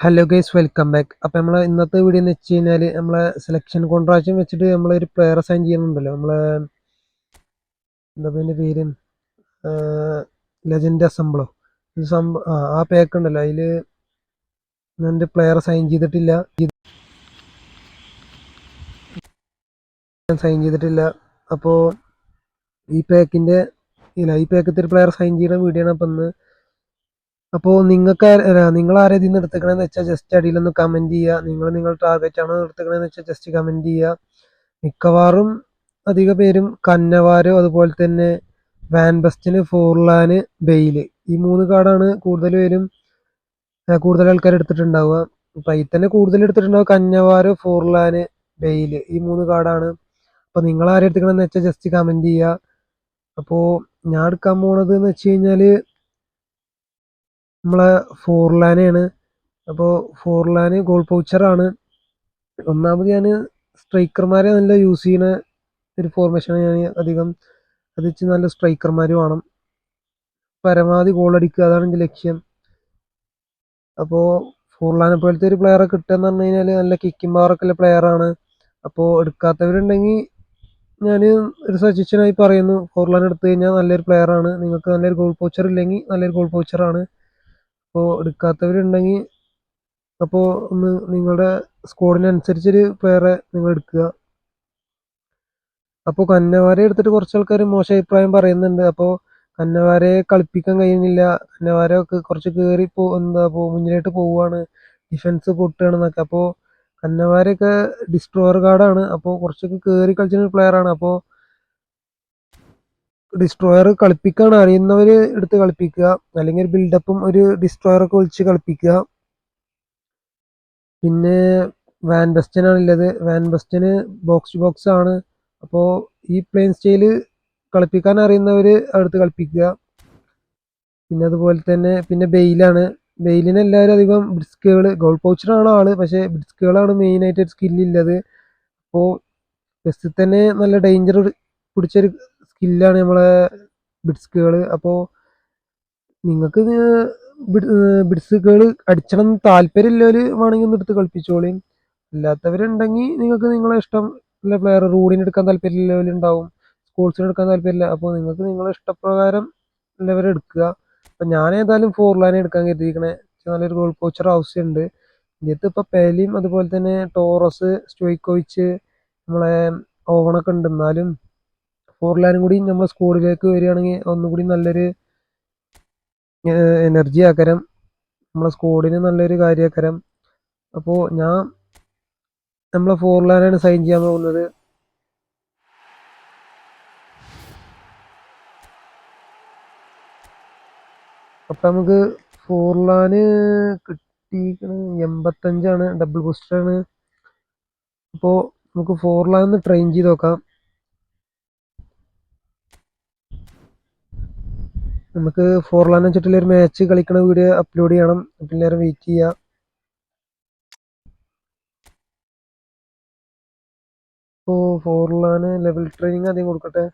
Hello guys welcome back അപ്പോൾ നമ്മൾ ഇന്നത്തെ വീഡിയോ എന്ന് വെച്ച് കഴിഞ്ഞാൽ നമ്മളെ സെലക്ഷൻ കോൺട്രാക്ഷൻ വെച്ചിട്ട് നമ്മളൊരു പ്ലെയർ സൈൻ ചെയ്യുന്നുണ്ടല്ലോ. നമ്മളെ എന്താ പിന്നെ പേര്? ലെജൻഡ് അസംബ്ലോ ആ പേക്ക് ഉണ്ടല്ലോ. അതിൽ എന്റെ പ്ലെയർ സൈൻ ചെയ്തിട്ടില്ല. സൈൻ ചെയ്തിട്ടില്ല. അപ്പോൾ ഈ പാക്കിന്റെ ഇല്ല ഈ പാക്കത്തെ പ്ലെയർ സൈൻ ചെയ്യുന്ന വീഡിയോ ആണ് അപ്പം ഇന്ന് അപ്പോൾ നിങ്ങൾക്ക് നിങ്ങൾ ആരെ ഇതിൽ നിന്ന് എടുത്തേക്കണമെന്ന് വെച്ചാൽ ജസ്റ്റ് അടിയിലൊന്ന് കമന്റ് ചെയ്യുക നിങ്ങൾ നിങ്ങൾ ടാർഗറ്റ് ആണോ എടുത്തേക്കണമെന്ന് വെച്ചാൽ ജസ്റ്റ് കമന്റ് ചെയ്യുക മിക്കവാറും അധിക പേരും കന്നവാരോ അതുപോലെ തന്നെ വാൻ ബസ്റ്റിന് ഫോർലാന് ബെയിൽ ഈ മൂന്ന് കാർഡാണ് കൂടുതൽ പേരും കൂടുതൽ ആൾക്കാർ എടുത്തിട്ടുണ്ടാവുക. അപ്പം അതിൽ തന്നെ കൂടുതൽ എടുത്തിട്ടുണ്ടാവുക കന്നവാരോ ഫോർലാന് ബെയിൽ ഈ മൂന്ന് കാർഡാണ് അപ്പോൾ നിങ്ങൾ ആരെ എടുത്തേക്കണമെന്ന് വെച്ചാൽ ജസ്റ്റ് കമന്റ് ചെയ്യുക അപ്പോൾ ഞാൻ എടുക്കാൻ പോണത് എന്ന് വെച്ച് കഴിഞ്ഞാൽ നമ്മളെ ഫോർലാനെയാണ്. അപ്പോൾ ഫോർലാന് ഗോൾ പൗച്ചറാണ് ഒന്നാമത് ഞാൻ സ്ട്രൈക്കർമാരെ നല്ല യൂസ് ചെയ്യുന്ന ഒരു ഫോർമേഷനാണ് ഞാൻ അധികം അത് വെച്ച് നല്ല സ്ട്രൈക്കർമാർ വേണം. പരമാവധി ഗോൾ അടിക്കുക അതാണ് എന്റെ ലക്ഷ്യം. അപ്പോൾ ഫോർലാനെ പോലത്തെ ഒരു പ്ലെയറെ കിട്ടുക എന്ന് പറഞ്ഞു കഴിഞ്ഞാൽ നല്ല കിക്കിംഗ് പവറൊക്കെ ഉള്ള പ്ലെയറാണ് അപ്പോൾ എടുക്കാത്തവരുണ്ടെങ്കിൽ ഞാൻ ഒരു സജഷനായി പറയുന്നു. ഫോർലാൻ എടുത്തു കഴിഞ്ഞാൽ നല്ലൊരു പ്ലെയറാണ് നിങ്ങൾക്ക് നല്ലൊരു ഗോൾ പൗച്ചർ ഇല്ലെങ്കിൽ നല്ലൊരു ഗോൾ പൗച്ചറാണ് അപ്പോൾ എടുക്കാത്തവരുണ്ടെങ്കിൽ അപ്പോൾ ഒന്ന് നിങ്ങളുടെ സ്കോഡിനനുസരിച്ചൊരു പ്ലെയറെ നിങ്ങൾ എടുക്കുക. അപ്പോൾ കന്നവാരെ എടുത്തിട്ട് കുറച്ച് ആൾക്കാർ മോശം അഭിപ്രായം പറയുന്നുണ്ട്. അപ്പോൾ കന്നവാരെ കളിപ്പിക്കാൻ കഴിയുന്നില്ല. കന്നവാരൊക്കെ കുറച്ച് കയറി പോ എന്താ പോ മുന്നിലോട്ട് പോവുകയാണ്. ഡിഫൻസ് പൊട്ടുകയാണെന്നൊക്കെ. അപ്പോൾ കന്നവാരൊക്കെ ഡിസ്ട്രോയർ കാർഡാണ് അപ്പോൾ കുറച്ചൊക്കെ കയറി കളിച്ചിരുന്ന പ്ലെയറാണ് അപ്പോൾ ഡിസ്ട്രോയർ കളിപ്പിക്കാൻ അറിയുന്നവർ എടുത്ത് കളിപ്പിക്കുക. അല്ലെങ്കിൽ ഒരു ബിൽഡപ്പും ഒരു ഡിസ്ട്രോയർ ഒക്കെ വിളിച്ച് കളിപ്പിക്കുക. പിന്നെ വാൻ ബെസ്റ്റനാണ് ഉള്ളത്. വാൻ ബെസ്റ്റന് ബോക്സ് ടു ബോക്സ് ആണ്. അപ്പോൾ ഈ പ്ലെയിൻ സ്റ്റൈൽ കളിപ്പിക്കാൻ അറിയുന്നവർ അടുത്ത് കളിപ്പിക്കുക. പിന്നെ അതുപോലെ തന്നെ പിന്നെ ബെയിലാണ് ബെയിലിന് എല്ലാവരും അധികം ബ്രിസ്കുകൾ ഗോൾ പൗച്ചറാണ് ആൾ. പക്ഷേ ബ്രിസ്കുകളാണ് മെയിനായിട്ട് ഒരു സ്കില്ലുള്ളത് അപ്പോൾ ബസ്സിൽ തന്നെ നല്ല ഡേഞ്ചർ പിടിച്ചൊരു സ്കില്ലാണ് നമ്മളെ ബിഡ്സ്കുകൾ അപ്പോൾ നിങ്ങൾക്ക് ബിഡ്സുകൾ അടിച്ചണം താല്പര്യമില്ലവർ വേണമെങ്കിൽ ഒന്ന് എടുത്ത് കളിപ്പിച്ചോളിയും അല്ലാത്തവരുണ്ടെങ്കിൽ നിങ്ങൾക്ക് നിങ്ങളെ ഇഷ്ടം ഉള്ള പ്ലെയർ റൂഡിന് എടുക്കാൻ താല്പര്യമില്ലവരുണ്ടാവും സ്പോർട്സിന് എടുക്കാൻ താല്പര്യമില്ല. അപ്പോൾ നിങ്ങൾക്ക് നിങ്ങളെ ഇഷ്ടപ്രകാരം ഉള്ളവരെ എടുക്കുക. അപ്പം ഞാൻ ഏതായാലും ഫോർ ലൈൻ എടുക്കാൻ കരുതിയിരിക്കണേ. നല്ലൊരു ഗോൾ പോച്ചർ ആവശ്യമുണ്ട്. ഇന്ത്യത്ത് ഇപ്പോൾ പെലിയും അതുപോലെ തന്നെ ടോറസ് സ്റ്റോയിക്കോവിച്ച് നമ്മളെ ഓവണൊക്കെ ഉണ്ട്. എന്നാലും ഫോർ ലൈനും കൂടി നമ്മൾ സ്കോഡിലേക്ക് വരികയാണെങ്കിൽ ഒന്നുകൂടി നല്ലൊരു എനർജി ആക്കരം. നമ്മളെ സ്കോഡിന് നല്ലൊരു കാര്യമാക്കരം അപ്പോൾ ഞാൻ നമ്മളെ ഫോർ ലൈനാണ് സൈൻ ചെയ്യാൻ പോകുന്നത്? അപ്പം നമുക്ക് ഫോർലാന് കിട്ടിയിരിക്കുന്നത് എൺപത്തഞ്ചാണ് ഡബിൾ ബൂസ്റ്ററാണ് അപ്പോൾ നമുക്ക് ഫോർലാൻ ഒന്ന് ട്രെയിൻ ചെയ്ത് നോക്കാം. നമുക്ക് ഫോർ ലാൻ വെച്ചിട്ടുള്ള ഒരു മാച്ച് കളിക്കണ വീഡിയോ അപ്ലോഡ് ചെയ്യണം. പിള്ളേരെ വെയിറ്റ് വെയിറ്റ് ചെയ്യുക ഇപ്പോൾ ഫോർലാന് ലെവൽ ട്രെയിനിങ് ആദ്യം കൊടുക്കട്ടെ.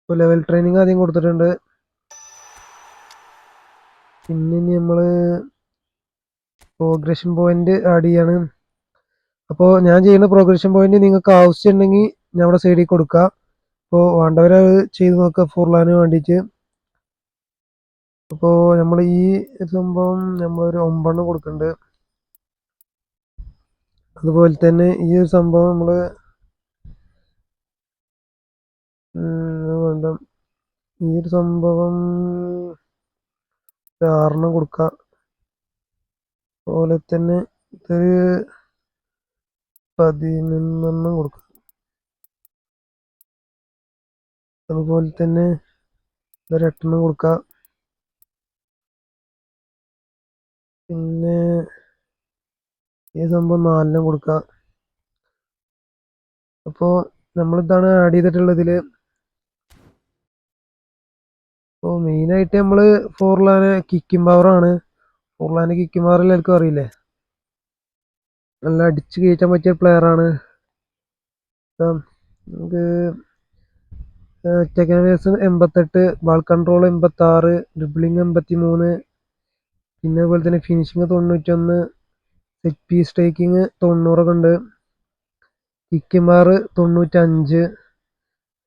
ഇപ്പോൾ ലെവൽ ട്രെയിനിങ് ആദ്യം കൊടുത്തിട്ടുണ്ട്. പിന്നെ നമ്മൾ പ്രോഗ്രഷൻ പോയിന്റ് ആഡ് ചെയ്യാണ്. അപ്പോൾ ഞാൻ ചെയ്യുന്ന പ്രോഗ്രഷൻ പോയിന്റ് നിങ്ങൾക്ക് ആവശ്യമുണ്ടെങ്കിൽ അവിടെ സൈഡിൽ കൊടുക്കുക അപ്പോൾ വേണ്ടവരെ ചെയ്ത് നോക്കുക ഫോർലാന് വേണ്ടിയിട്ട് അപ്പോൾ നമ്മൾ ഈ സംഭവം നമ്മളൊരു ഒമ്പതെണ്ണം കൊടുക്കുന്നുണ്ട് അതുപോലെ തന്നെ ഈ ഒരു സംഭവം നമ്മൾ വേണ്ട. ഈ ഒരു സംഭവം ആറെണ്ണം കൊടുക്കാം. അതുപോലെ തന്നെ ഇതൊരു പതിനൊന്നെണ്ണം കൊടുക്കും. അതുപോലെ തന്നെ ഒരെട്ടെണ്ണം കൊടുക്ക കൊടുക്കാം. പിന്നെ ഈ സംഭവം നാലെണ്ണം കൊടുക്കുക അപ്പോൾ നമ്മളിതാണ് ആഡ് ചെയ്തിട്ടുള്ളതിൽ അപ്പോൾ മെയിനായിട്ട് നമ്മൾ ഫോർലാന് കിക്കിംഗ് പവറാണ് ഫോർലാന് കിക്കിംഗ് പവർ എല്ലാവർക്കും അറിയില്ലേ? നല്ല അടിച്ച് കയറ്റാൻ പറ്റിയ പ്ലെയറാണ് നമുക്ക് ടെക്നവേഴ്സ് എൺപത്തെട്ട് ബാൾ കൺട്രോൾ എൺപത്തി ആറ് ഡ്രിബിളിങ് എൺപത്തി മൂന്ന് പിന്നെ അതുപോലെ തന്നെ ഫിനിഷിങ് തൊണ്ണൂറ്റൊന്ന് സെറ്റ് പീസ് ടേക്കിങ് തൊണ്ണൂറൊക്കെ ഉണ്ട് കിക്കിമാർ തൊണ്ണൂറ്റഞ്ച്.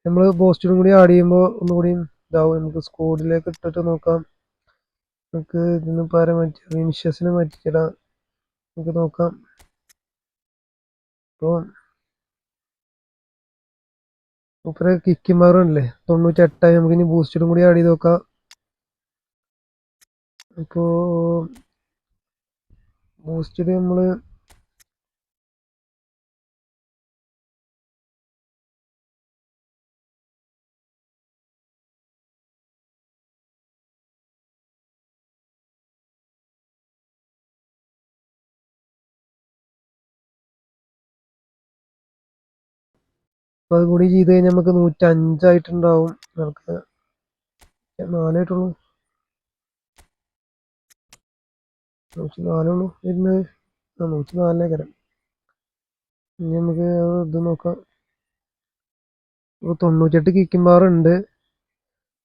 നമ്മൾ പോസ്റ്റിലും കൂടി ആഡ് ചെയ്യുമ്പോൾ ഒന്നുകൂടി ഇതാവും. നമുക്ക് സ്കോഡിലേക്ക് ഇട്ടിട്ട് നോക്കാം. നമുക്ക് ഇതിന് പകരം മാറ്റി വിനിഷ്യസിനെ മാറ്റിച്ചിടാം നമുക്ക് നോക്കാം. ഇപ്പോൾ മൂപ്പരെ കിക്കിമാറുണ്ടല്ലേ തൊണ്ണൂറ്റെട്ടായി നമുക്ക് ഇനി ബൂസ്റ്റിനും കൂടി ആഡ് ചെയ്ത് നോക്കാം. ഇപ്പോ ബൂസ്റ്റഡ് നമ്മൾ അപ്പോൾ അതും കൂടി ചെയ്ത് കഴിഞ്ഞാൽ നമുക്ക് നൂറ്റഞ്ചായിട്ടുണ്ടാവും. നമുക്ക് നാലായിട്ടുള്ളൂ. നൂറ്റി നാലുള്ളൂ വരുന്നത് ആ നൂറ്റി നാലിനേക്കരം ഇനി നമുക്ക് ഇത് നോക്കാം. ഇപ്പോൾ തൊണ്ണൂറ്റെട്ട് കിക്കിംഗ് പവർ ഉണ്ട്.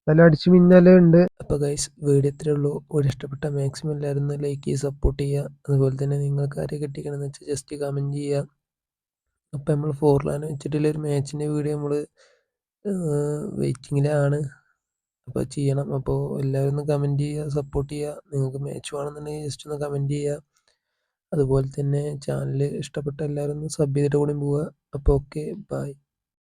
നല്ല അടിച്ച് മിന്നലേ ഉണ്ട്. അപ്പോൾ ഗൈസ് വീഡിയോ ഇത്രേ ഉള്ളൂ. വീഡിയോ ഇഷ്ടപ്പെട്ട മാക്സിമം എല്ലാവരും ലൈക്ക് ചെയ്യുക സപ്പോർട്ട് ചെയ്യുക. അതുപോലെ തന്നെ നിങ്ങൾക്ക് ആരെ കിട്ടിക്കണമെന്ന് വെച്ചാൽ ജസ്റ്റ് കമന്റ് ചെയ്യുക. അപ്പോൾ നമ്മൾ ഫോർ ലൈൻ വെച്ചിട്ടുള്ള ഒരു മാച്ചിന്റെ വീഡിയോ നമ്മൾ വെയിറ്റിങ്ങിലാണ് അപ്പോൾ ചെയ്യണം. അപ്പോൾ എല്ലാവരും ഒന്ന് കമന്റ് ചെയ്യുക സപ്പോർട്ട് ചെയ്യുക. നിങ്ങൾക്ക് മാച്ച് വേണമെന്നുണ്ടെങ്കിൽ ജസ്റ്റ് ഒന്ന് കമന്റ് ചെയ്യുക. അതുപോലെ തന്നെ ചാനൽ ഇഷ്ടപ്പെട്ട എല്ലാവരും ഒന്ന് സബ് ചെയ്തിട്ട് കൂടി പോവുക. അപ്പോൾ ഓക്കെ ബൈ